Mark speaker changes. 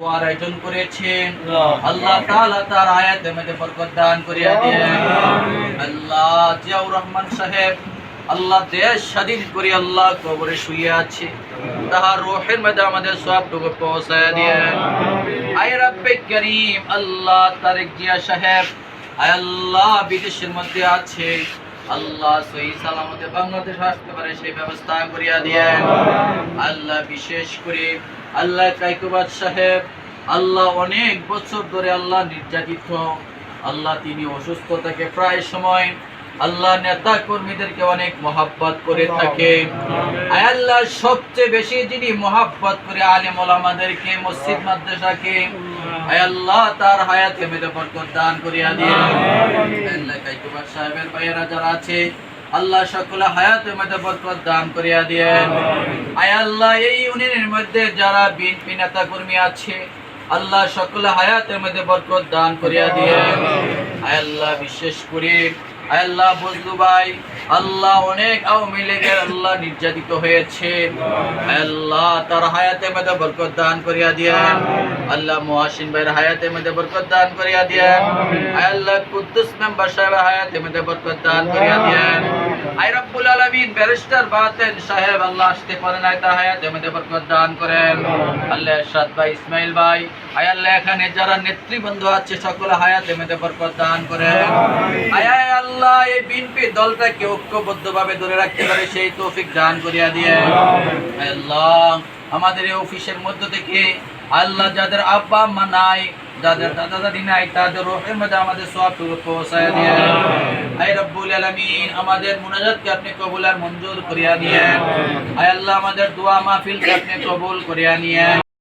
Speaker 1: দোয়ার আয়োজন করেছেন। আল্লাহ তাআলা তার আয়াতের মধ্যে বরকত দান করিয়া দেন আল্লাহ জিয়াউর রহমান সাহেব আল্লাহ দেশ স্বাধীন করে আল্লাহ কবরে শুয়ে আছে। তাহার রোহের মধ্যে আমাদের সবটুকু পৌঁছায় দেন আয় রাব্বে করিম আল্লাহ তারেক জিয়া সাহেব আয় আল্লাহ বিদেশের মধ্যে আছে। আল্লাহ সহি সালামতে বাংলাদেশ আসতে পারে সেই ব্যবস্থা করিয়া দিয়েন। আল্লাহ। বিশেষ করে আল্লাহ কাইকুবাদ সাহেব আল্লাহ অনেক বছর ধরে আল্লাহ নির্যাতিত। আল্লাহ তিনি অসুস্থ থাকে প্রায় সময় আল্লাহ নেতা কর্মীদেরকে অনেক মহাব্বত করে থাকে। আল্লাহ, সবচেয়ে বেশি যিনি মহাব্বত করে আলেম ওলামাদেরকে মসজিদ মাদ্রাসাকে আল্লাহ, তার হায়াতে বরকত দান করিয়া দিয়ে। আল্লাহ সাহেবের ভাইয়েরা যারা আছে, আল্লাহ সকলে বরকত দান করিয়া দিয়েন আয় আল্লাহ, এই ইউনিয়নের মধ্যে যারা বিএনপি নেতা কর্মী আছে, আল্লাহ সকলে হায়াতের মধ্যে বরকত দান করিয়া দিয়েন আয় আল্লাহ, বিশেষ করে আল্লাহ ফজলু ভাই। আল্লাহ অনেক আওয়ামী লীগের আল্লাহ নির্যাতিত হয়েছে। আল্লাহ, তার হায়াতে মধ্যে বরকত দান করিয়া দিয়েন। আল্লাহ মহাসিন ভাইয়ের হায়াতে মধ্যে বরকত দান করিয়া দিয়েন। আল্লাহ কুদ্দুস মেম্বার সাহেবের হায়াতে মধ্যে বরকত দান করিয়া দিয়েন। রব্বুল ব্যারিস্টার বাতেন, সাহেব আল্লাহ আসতে পারে নাই তার হায়াতের মধ্যে বরকত দান করেন। আল্লাহ এরশাদ ভাই, ইসমাইল ভাই, আয় আল্লাহ এখানে যারা নেতৃবৃন্দ আছে, সকলে হায়াতের মধ্যে বরকত দান করেন। আয় আয় আল্লাহ, এই বিএনপি দলটাকে ঐক্যবদ্ধভাবে ধরে রাখতে পারে, সেই তৌফিক দান করিয়া দিয়ে। আল্লাহ, আমাদের এই অফিসের মধ্য থেকে আল্লাহ যাদের আব্বা আম্মা যাদের দাদা দিন আই তাদের রোহের মধ্যে আমাদের সব পৌঁছায় দিয়ে। আই রব্বুল আলমিন আমাদের মুনাজাতকে আপনি কবুল আর মঞ্জুর করিয়া নিয়েন। আয় আল্লাহ আমাদের দোয়া মাহফিলকে আপনি কবুল করিয়া নিয়েন।